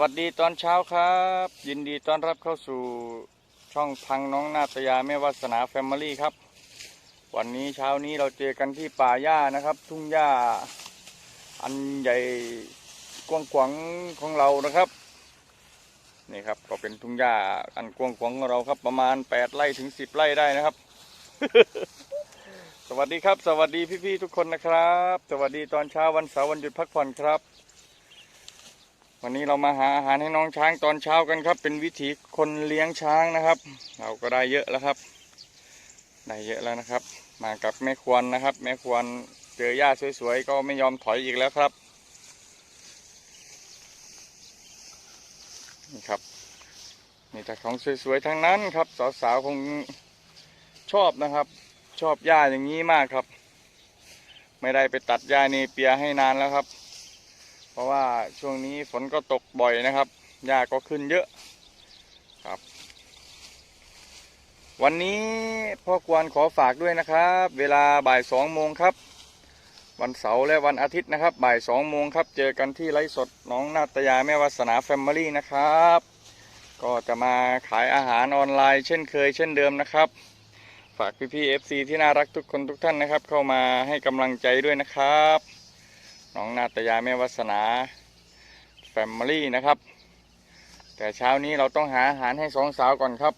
วัสดีตอนเช้าครับ ยินดีต้อนรับเข้าสู่ช่องพังน้องนาตยาแม่วาสนาแฟมิลี่ครับ วันนี้เช้านี้เราเจอกันที่ป่าหญ้านะครับ ทุ่งหญ้าอันใหญ่กว้างขวางของเรานะครับนี่ครับก็เป็นทุ่งหญ้าอันกว้างขวางของเราครับ ประมาณ8ไร่ถึง10ไร่ได้นะครับ สวัสดีครับ สวัสดีพี่ๆทุกคนนะครับ สวัสดีตอนเช้าวันเสาร์วันหยุดพักผ่อนครับ วันนี้เรามาหาอาหารให้น้องช้างตอนเช้ากันครับ เป็นวิถีคนเลี้ยงช้างนะครับ เราก็ได้เยอะแล้วครับ ได้เยอะแล้วนะครับ มากับแม่ควรนะครับ แม่ควรเจอหญ้าสวยๆก็ไม่ยอมถอยอีกแล้วครับนี่ครับนี่แต่ของสวยๆทั้งนั้นครับ สาวๆคงชอบนะครับ ชอบหญ้าอย่างนี้มากครับ ไม่ได้ไปตัดหญ้าเนเปียให้นานแล้วครับ เพราะว่าช่วงนี้ฝนก็ตกบ่อยนะครับหญ้าก็ขึ้นเยอะครับ วันนี้พ่อควรขอฝากด้วยนะครับ เวลาบ่ายสองโมงครับ วันเสาร์และวันอาทิตย์นะครับบ่ายสองโมงครับ เจอกันที่ไลฟ์สดน้องนาตยาแม่วาสนาแฟมิลี่นะครับ ก็จะมาขายอาหารออนไลน์เช่นเคยเช่นเดิมนะครับ ฝากพี่ๆเอฟซีที่น่ารักทุกคนทุกท่านนะครับ เข้ามาให้กำลังใจด้วยนะครับ น้องนาตยาแม่วัสนาแฟมิลี่นะครับ แต่เช้านี้เราต้องหาอาหารให้สองสาวก่อนครับ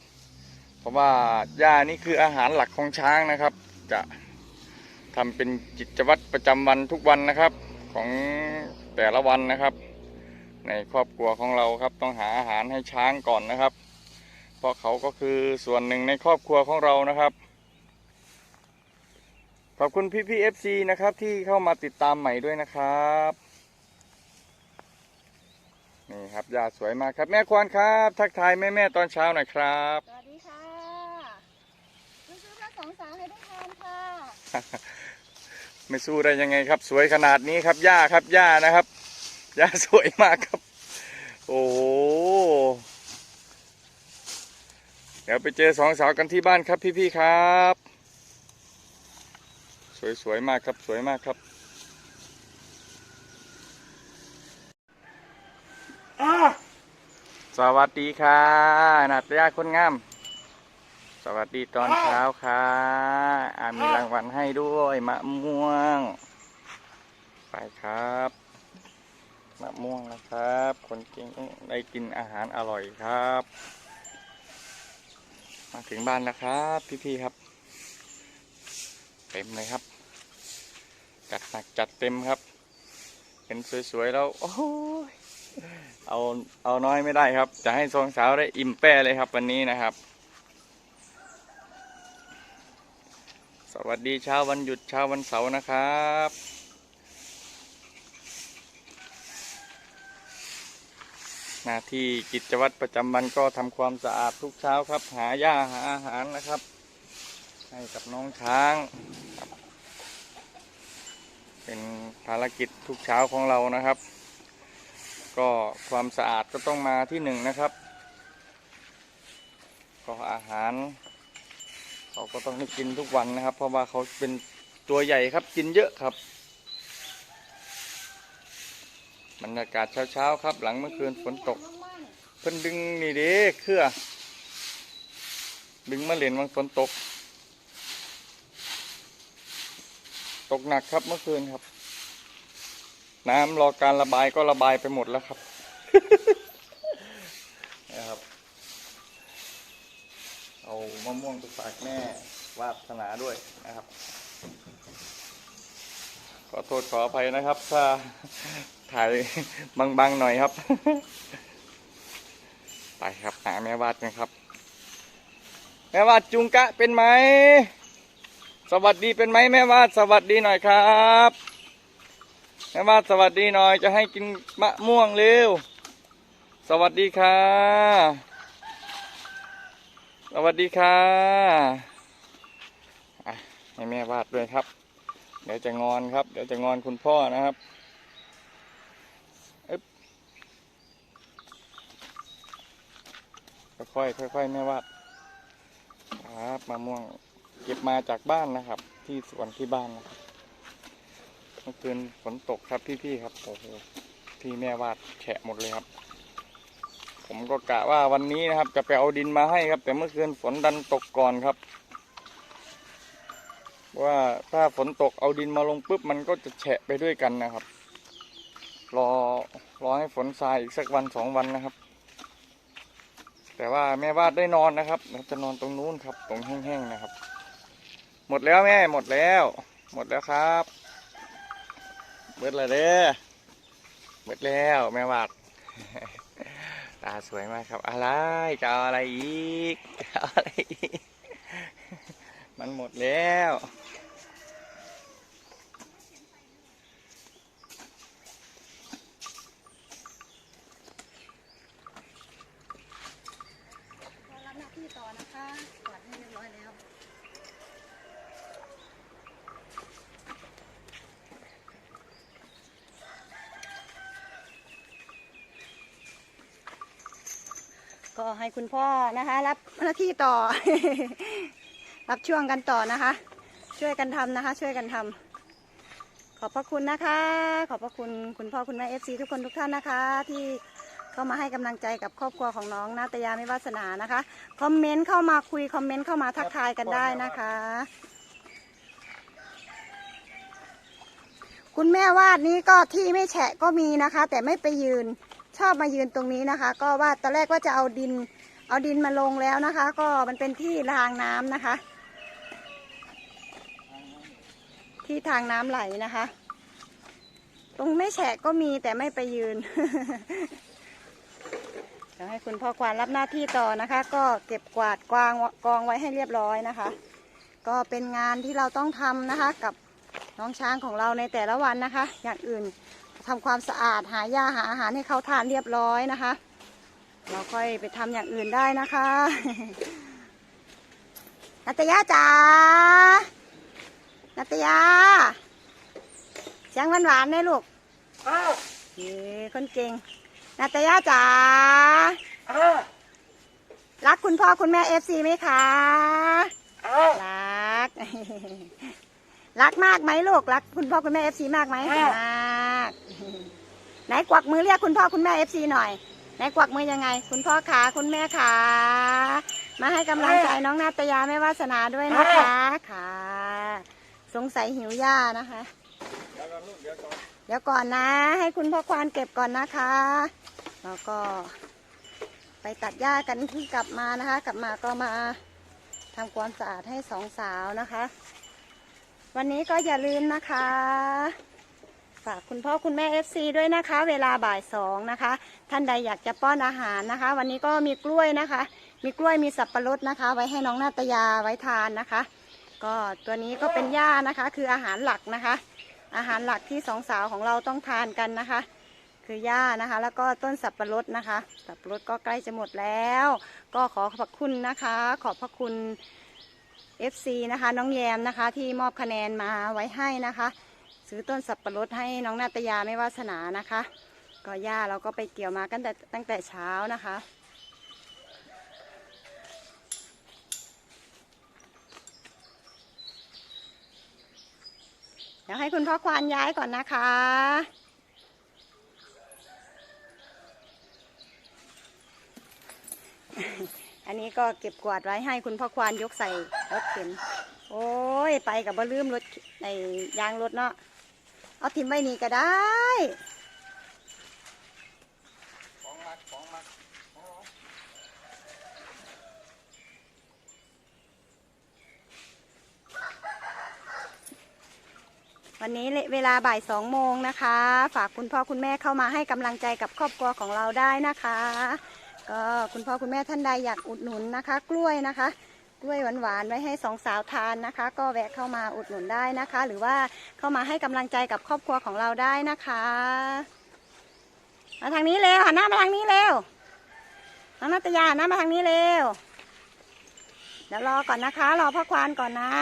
เพราะว่าหญ้านี่คืออาหารหลักของช้างนะครับ จะทำเป็นกิจวัตรประจำวันทุกวันนะครับ ของแต่ละวันนะครับ ในครอบครัวของเราครับ ต้องหาอาหารให้ช้างก่อนนะครับ เพราะเขาก็คือส่วนหนึ่งในครอบครัวของเรานะครับ ขอบคุณพี่พี่เอฟซีนะครับที่เข้ามาติดตามใหม่ด้วยนะครับนี่ครับยาสวยมากครับแม่ควานครับ ทักทายแม่แม่ๆตอนเช้าหน่อยครับสวัสดีค่ะซื้อซื้อพระสองสาวให้ได้ทานค่ะไม่สู้ได้ยังไงครับ สวยขนาดนี้ครับย่าครับย่านะครับย่าสวยมากครับ โอ้โหเดี๋ยวไปเจอสองสาวกันที่บ้านครับพี่ๆครับ สวยๆมากครับสวยมากครับสวัสดีค่ะนาตยาคนงาม สวัสดีตอนเช้าค่ะอามีรางวัลให้ด้วยมะม่วง ไปครับมะม่วงนะครับ คนเก่งต้องได้กินอาหารอร่อยครับ มาถึงบ้านแล้วครับ พี่ๆครับ เต็มเลยครับ จัดหนักจัดเต็มครับ เห็นสวยๆแล้วโอ้ยเอาเอาน้อยไม่ได้ครับ จะให้สองสาวได้อิ่มแป้เลยครับวันนี้นะครับ สวัสดีเช้าวันหยุดเช้าวันเสาร์นะครับหน้าที่กิจวัตรประจำวันก็ทำความสะอาดทุกเช้าครับ หาหญ้าหาอาหารนะครับ ให้กับน้องช้าง เป็นภารกิจทุกเช้าของเรานะครับ ก็ความสะอาดก็ต้องมาที่หนึ่งนะครับ ก็อาหารเขาก็ต้องได้กินทุกวันนะครับ เพราะว่าเขาเป็นตัวใหญ่ครับกินเยอะครับบรรยากาศเช้าๆครับ หลังเมื่อคืนฝนตก เพิ่นดึงนี่เด้เครือดึงมาเล่นวันฝนตก ตกหนักครับเมื่อคืนครับ น้ำรอการระบายก็ระบายไปหมดแล้วครับนะครับ เอามะม่วงไปฝากแม่วาสนาด้วยนะครับขอโทษขออภัยนะครับ ถ้าถ่ายบางๆหน่อยครับ ไปครับหาแม่วาดกันครับ แม่วาดจุงกะเป็นไหมส วัสดีเป็นไหมแม่วาดสวัสดีหน่อยครับแม่วาดสวัสดีหน่อยจะให้กินมะม่วงเร็ว สวัสดีค่ะ สวัสดีค่ะให้แม่วาดด้วยครับ เดี๋ยวจะงอนครับ เดี๋ยวจะงอนคุณพ่อนะครับอึ๊บค่อยๆค่อยๆแม่วาดครับมะม่วง เก็บมาจากบ้านนะครับ ที่สวนที่บ้านนะครับเมื่อคืนฝนตกครับพี่ๆครับโอ้โหที่แม่วาดแฉะหมดเลยครับ ผมก็กะว่าวันนี้นะครับ จะไปเอาดินมาให้ครับ แต่เมื่อคืนฝนดันตกก่อนครับว่าถ้าฝนตกเอาดินมาลงปุ๊บมันก็จะแฉะไปด้วยกันนะครับ รอรอให้ฝนทรายอีกสักวันสองวันนะครับ แต่ว่าแม่วาดได้นอนนะครับจะนอนตรงนู้นครับ ตรงแห้งๆนะครับ หมดแล้วแม่หมดแล้ว หมดแล้วครับเบิดเลยเด้อเบิดแล้วแม่วาดตาสวยมากครับ อะไรจะออะไรอีกจะเออะไรอีก มันหมดแล้ว พอรับหน้าที่ต่อนะคะกวาดให้เรียบร้อยแล้ว ก็ให้คุณพ่อนะคะ รับหน้าที่ต่อ รับช่วงกันต่อนะคะ ช่วยกันทำนะคะ ช่วยกันทำขอบพระคุณนะคะ ขอบพระคุณคุณพ่อคุณแม่เอฟซีทุกคนทุกท่านนะคะ ที่เข้ามาให้กำลังใจกับครอบครัวของน้องนาตยาไม่วาสนานะคะคอมเมนต์เข้ามาคุยคอมเมนต์เข้ามาทักทายกันได้นะคะ คุณแม่วาดนี้ก็ที่ไม่แฉะก็มีนะคะ แต่ไม่ไปยืน ชอบมายืนตรงนี้นะคะ ก็ว่าตอนแรกว่าจะเอาดิน เอาดินมาลงแล้วนะคะ ก็มันเป็นที่รางน้ำนะคะ ที่ทางน้ำไหลนะคะ ตรงไม่แฉะก็มีแต่ไม่ไปยืนเดี๋ยวให้คุณพ่อควานรับหน้าที่ต่อนะคะ ก็เก็บกวาดกวางกองไว้ให้เรียบร้อยนะคะ ก็เป็นงานที่เราต้องทำนะคะ กับน้องช้างของเราในแต่ละวันนะคะ อย่างอื่น ทำความสะอาดหาหญ้าหาอาหารให้เขาทานเรียบร้อยนะคะ เราค่อยไปทำอย่างอื่นได้นะคะนัตยาจ๋านัตยาเสียงหวานหวานๆเลยลูกเย้คนเก่งนัตยาจ๋ารักคุณพ่อคุณแม่เอฟซีไหมคะรัก รักมากไหมลูก รักคุณพ่อคุณแม่เอฟซีมากไหมมาก ไหนกวักมือเรียกคุณพ่อคุณแม่เอฟซีหน่อย ไหนกวักมือยังไง คุณพ่อขาคุณแม่ขามาให้กำลังใจน้องนาตยาไม่วาสนาด้วยนะคะค่ะสงสัยหิวหญ้านะคะเดี๋ยวก่อนลูกเดี๋ยวก่อนเดี๋ยวก่อนนะ ให้คุณพ่อควานเก็บก่อนนะคะ แล้วก็ ไปตัดหญ้ากันที่กลับมานะคะ กลับมาก็มาทำความสะอาดให้สองสาวนะคะ วันนี้ก็อย่าลืมนะคะ ฝากคุณพ่อคุณแม่เอฟซีด้วยนะคะ เวลาบ่ายสองนะคะ ท่านใดอยากจะป้อนอาหารนะคะ วันนี้ก็มีกล้วยนะคะ มีกล้วยมีสับปะรดนะคะ ไว้ให้น้องนาตยาไว้ทานนะคะ ก็ตัวนี้ก็เป็นหญ้านะคะ คืออาหารหลักนะคะ อาหารหลักที่สองสาวของเราต้องทานกันนะคะ คือหญ้านะคะ แล้วก็ต้นสับปะรดนะคะ สับปะรดก็ใกล้จะหมดแล้ว ก็ขอขอบคุณนะคะ ขอบพระคุณ FC นะคะน้องแยมนะคะที่มอบคะแนนมาไว้ให้นะคะ ซื้อต้นสับปะรดให้น้องนาตยาไม่วาสนานะคะ ก็หญ้าเราก็ไปเกี่ยวมากันแต่ตั้งแต่เช้านะคะ เดี๋ยวให้คุณพ่อควานย้ายก่อนนะคะอันนี้ก็เก็บกวาดไว้ให้คุณพ่อควานยกใส่รถเข็น โอ้ย ไปกับบ่ลืมรถในยางรถเนาะ เอาทิมไว้นี่ก็ได้วันนี้เวลาบ่ายสองโมงนะคะ ฝากคุณพ่อคุณแม่เข้ามาให้กำลังใจกับครอบครัวของเราได้นะคะ ก็คุณพ่อคุณแม่ท่านใดอยากอุดหนุนนะคะ กล้วยนะคะ กล้วยหวานๆไว้ให้สองสาวทานนะคะ ก็แวะเข้ามาอุดหนุนได้นะคะ หรือว่าเข้ามาให้กำลังใจกับครอบครัวของเราได้นะคะมาทางนี้เร็วหันหน้ามาทางนี้เร็วน้องนัตยาหันหน้ามาทางนี้เร็วเดี๋ยวรอก่อนนะคะ รอพ่อควานก่อนนะ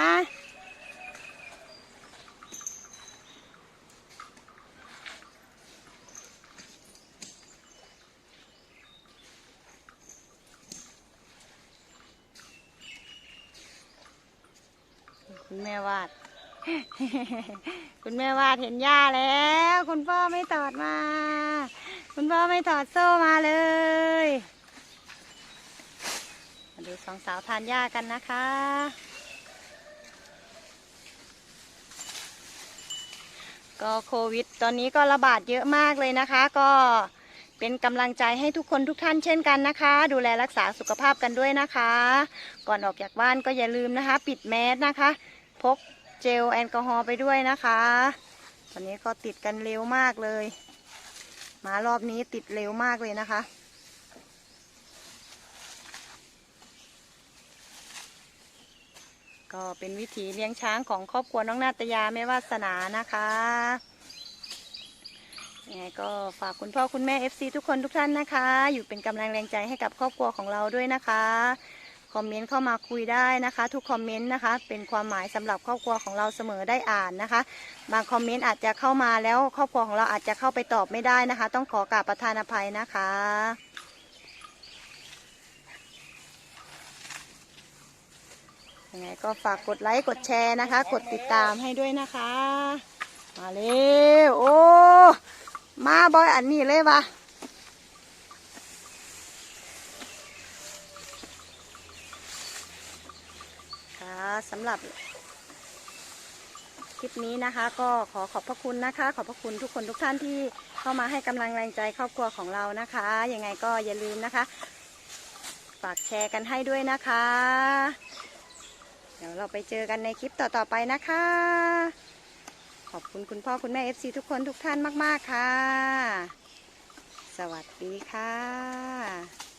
แม่วาด คุณแม่วาดเห็นหญ้าแล้ว คุณพ่อไม่ถอดมา คุณพ่อไม่ถอดโซ่มาเลยมาดูสองสาวทานหญ้ากันนะคะก็โควิด ตอนนี้ก็ระบาดเยอะมากเลยนะคะ ก็เป็นกำลังใจให้ทุกคนทุกท่านเช่นกันนะคะ ดูแลรักษาสุขภาพกันด้วยนะคะ ก่อนออกจากบ้านก็อย่าลืมนะคะ ปิดแมสนะคะ พกเจลแอลกอฮอล์ไปด้วยนะคะตอนนี้ก็ติดกันเร็วมากเลย มารอบนี้ติดเร็วมากเลยนะคะ ก็เป็นวิถีเลี้ยงช้างของครอบครัวน้องนาตยาแม่วาสนานะคะยังไงก็ฝากคุณพ่อคุณแม่ FC ทุกคนทุกท่านนะคะ อยู่เป็นกำลังแรงใจให้กับครอบครัวของเราด้วยนะคะ คอมเมนต์เข้ามาคุยได้นะคะ ทุกคอมเมนต์นะคะ เป็นความหมายสำหรับครอบครัวของเราเสมอได้อ่านนะคะ บางคอมเมนต์อาจจะเข้ามาแล้วครอบครัวของเราอาจจะเข้าไปตอบไม่ได้นะคะ ต้องขอกราบประทานอภัยนะคะยังไงก็ฝากกดไลค์กดแชร์นะคะ กดติดตามให้ด้วยนะคะ มาเร็วโอ้มาบอยอันนี้เลยวะค่ะสำหรับคลิปนี้นะคะ ก็ขอขอบพระคุณนะคะ ขอบพระคุณทุกคนทุกท่านที่เข้ามาให้กำลังแรงใจครอบครัวของเรานะคะยังไงก็อย่าลืมนะคะ ฝากแชร์กันให้ด้วยนะคะ เดี๋ยวเราไปเจอกันในคลิปต่อๆไปนะคะ ขอบคุณคุณพ่อคุณแม่ FC ทุกคนทุกท่านมาก ๆ ค่ะ สวัสดีค่ะ